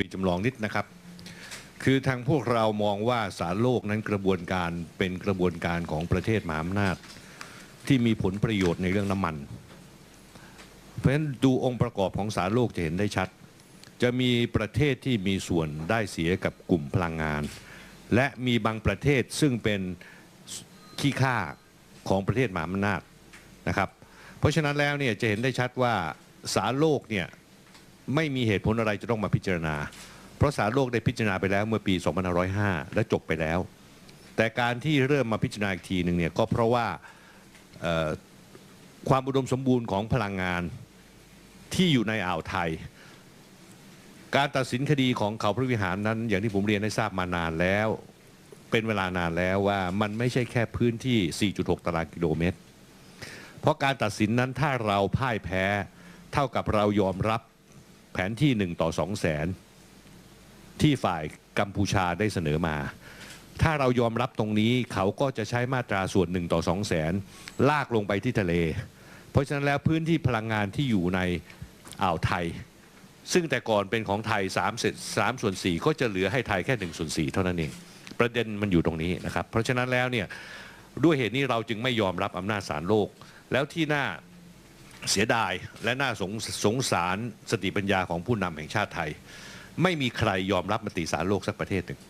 รีจำลองนิดนะครับ คือทางพวกเรามองว่าสารโลกนั้นกระบวนการเป็นกระบวนการของประเทศมหาอำนาจ ที่มีผลประโยชน์ในเรื่องน้ำมัน เพราะฉะนั้นดูองค์ประกอบของสารโลกจะเห็นได้ชัด จะมีประเทศที่มีส่วนได้เสียกับกลุ่มพลังงาน และมีบางประเทศซึ่งเป็นขี้ข้าของประเทศมหาอำนาจนะครับ เพราะฉะนั้นแล้วเนี่ยจะเห็นได้ชัดว่าสารโลกเนี่ย ไม่มีเหตุผลอะไรจะต้องมาพิจารณา เพราะสารโลกได้พิจารณาไปแล้วเมื่อปี 2505 และจบไปแล้ว แต่การที่เริ่มมาพิจารณาอีกทีหนึ่งเนี่ยก็เพราะว่าความอุดมสมบูรณ์ของพลังงานที่อยู่ในอ่าวไทย การตัดสินคดีของเขาพระวิหารนั้น อย่างที่ผมเรียนให้ทราบมานานแล้ว เป็นเวลานานแล้วว่ามันไม่ใช่แค่พื้นที่ 4.6 ตารางกิโลเมตร เพราะการตัดสินนั้นถ้าเราพ่ายแพ้เท่ากับเรายอมรับ แผนที่ 1 ต่อ2แสนที่ฝ่ายกัมพูชาได้เสนอมา ถ้าเรายอมรับตรงนี้เขาก็จะใช้มาตราส่วน 1 ต่อ2แสนลากลงไปที่ทะเล เพราะฉะนั้นแล้วพื้นที่พลังงานที่อยู่ในอ่าวไทย ซึ่งแต่ก่อนเป็นของไทย3เศษ3ส่วน4ก็จะเหลือให้ไทยแค่1ส่วน4เท่านั้นเอง ประเด็นมันอยู่ตรงนี้นะครับ เพราะฉะนั้นแล้วเนี่ยด้วยเหตุนี้เราจึงไม่ยอมรับอำนาจศาลโลก แล้วที่หน่า เสียดายและน่าสงสงสารสติปัญญาของผู้นำแห่งชาติไทย ไม่มีใครยอมรับมติศาลโลกสักประเทศหนึ่ง